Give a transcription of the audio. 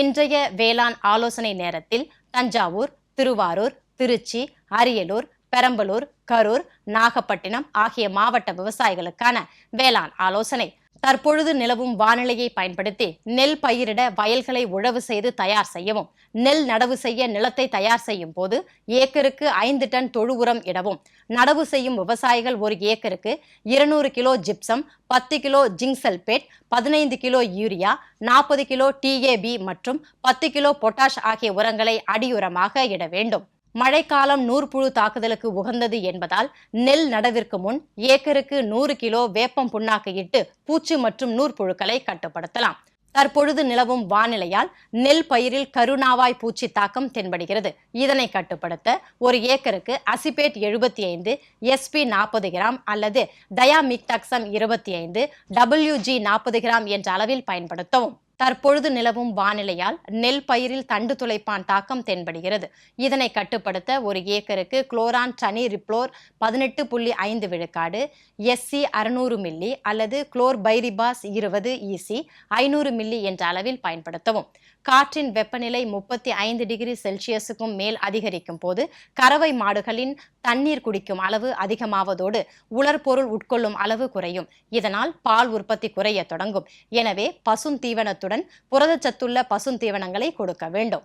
இன்றைய வேளாண் ஆலோசனை நேரத்தில் தஞ்சாவூர் திருவாரூர் திருச்சி அரியலூர் பெரம்பலூர் கரூர் நாகப்பட்டினம் ஆகிய மாவட்ட விவசாயிகளுக்கான வேளாண் ஆலோசனை. தற்பொழுது நிலவும் வானிலையை பயன்படுத்தி நெல் பயிரிட வயல்களை உழவு செய்து தயார் செய்யவும் நெல் நடவு செய்ய நிலத்தை தயார் செய்யும் போது ஏக்கருக்கு ஐந்து டன் தொழு உரம் இடவும். நடவு செய்யும் விவசாயிகள் ஒரு ஏக்கருக்கு இருநூறு கிலோ ஜிப்சம் பத்து கிலோ ஜிங்க் சல்பேட் பதினைந்து கிலோ யூரியா நாற்பது கிலோ டிஏபி மற்றும் பத்து கிலோ பொட்டாஷ் ஆகிய உரங்களை அடியுரமாக இட வேண்டும். மழைக்காலம் நூற்புழு தாக்குதலுக்கு உகந்தது என்பதால் நெல் நடவிற்கு முன் ஏக்கருக்கு நூறு கிலோ வேப்பம் புண்ணாக்கு இட்டு பூச்சி மற்றும் நூற்புழுக்களை கட்டுப்படுத்தலாம். தற்பொழுது நிலவும் வானிலையால் நெல் பயிரில் கருணாவாய் பூச்சி தாக்கம் தென்படுகிறது. இதனை கட்டுப்படுத்த ஒரு ஏக்கருக்கு அசிபேட் எழுபத்தி ஐந்து எஸ்பி நாற்பது கிராம் அல்லது டயாமிக்டாக்சம் இருபத்தி ஐந்து டபிள்யூஜி நாற்பது கிராம் என்ற அளவில் பயன்படுத்தவும். தற்பொழுது நிலவும் வானிலையால் நெல் பயிரில் தண்டு துளைப்பான் தாக்கம் தென்படுகிறது. இதனை கட்டுப்படுத்த ஒரு ஏக்கருக்கு குளோரான் டனி ரிப்ளோர் பதினெட்டு புள்ளி ஐந்து விழுக்காடு எஸ்சி அறுநூறு மில்லி அல்லது குளோர் பைரிபாஸ் இருபது இசி ஐநூறு மில்லி என்ற அளவில் பயன்படுத்தவும். காற்றின் வெப்பநிலை முப்பத்தி ஐந்து டிகிரி செல்சியஸுக்கும் மேல் அதிகரிக்கும் போது கறவை மாடுகளின் தண்ணீர் குடிக்கும் அளவு அதிகமாவதோடு உலர்பொருள் உட்கொள்ளும் அளவு குறையும். இதனால் பால் உற்பத்தி குறைய தொடங்கும். எனவே சத்துடன் புரதச்சத்துள்ள பசுந்தீவனங்களை கொடுக்க வேண்டும்.